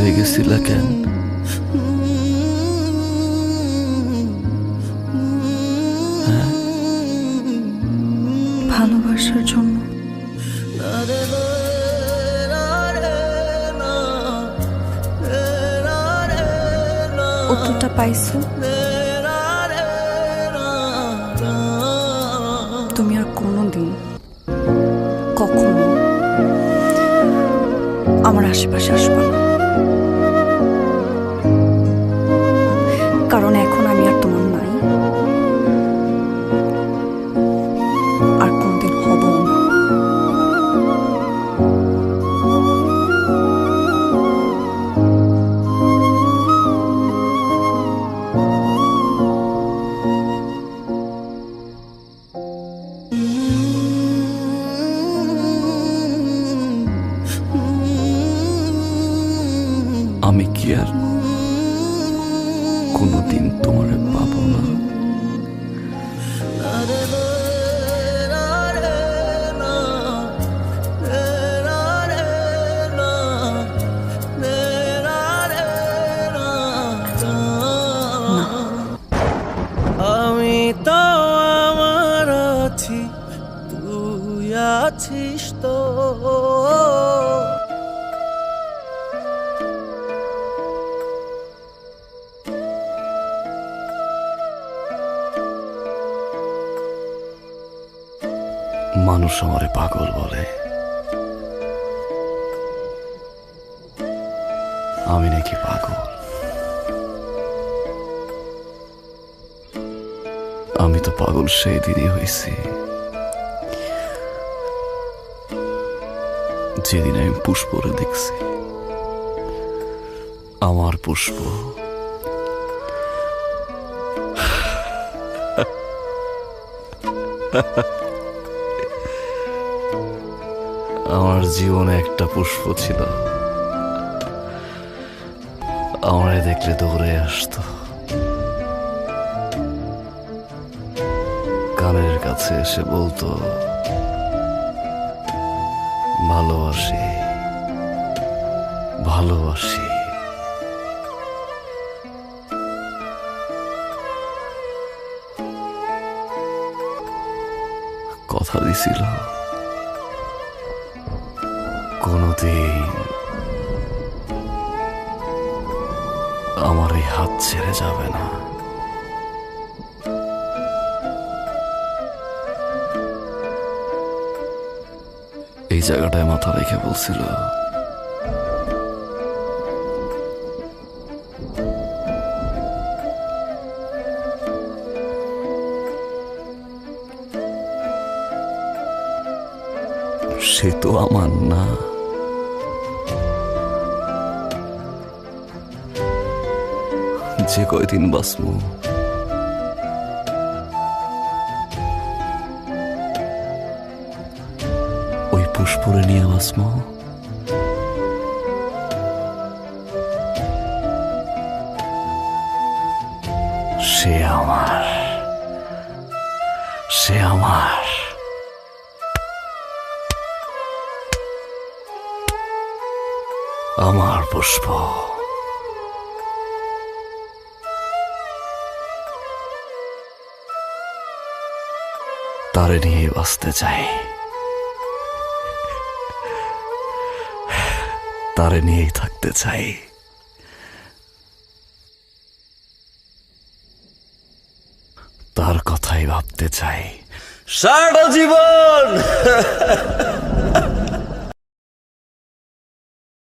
ছেড়ে গেছিলা কেন? ভালোবাসার জন্য। উত্তরটা পাইছো? তুমি আর কোনোদিন কখনো আমার আশেপাশে আসবে না। কি আর কোনোদিন তোমার পাবো না। তো আমার আছি তুই আছিস তো। মানুষ আমারে পাগল বলে। আমি নাকি পাগল? আমি তো পাগল সেই দিনই হয়েছি। যেদিন আমি পুষ্পরে দেখছি, আমার পুষ্প। আমার জীবনে একটা পুষ্প ছিল। আমারে দেখলে দৌড়ে আসতো। কানের কাছে এসে বলতো, ভালোবাসি ভালোবাসি। কথা দিছিল। কোনদিন আমার এই হাত ছেড়ে যাবে না। এই জায়গাটায় মাথা রেখে বলছিল সে তো আমার না। যে কয়দিন বাঁচবো? ওই পুষ্পরে নিয়ে বাঁচবো? সে আমার। সে আমার। আমার পুষ্প। তারে নিয়ে বাঁচতে চাই। তারে নিয়েই থাকতে চাই। তার কথাই ভাবতে চাই। সারা জীবন!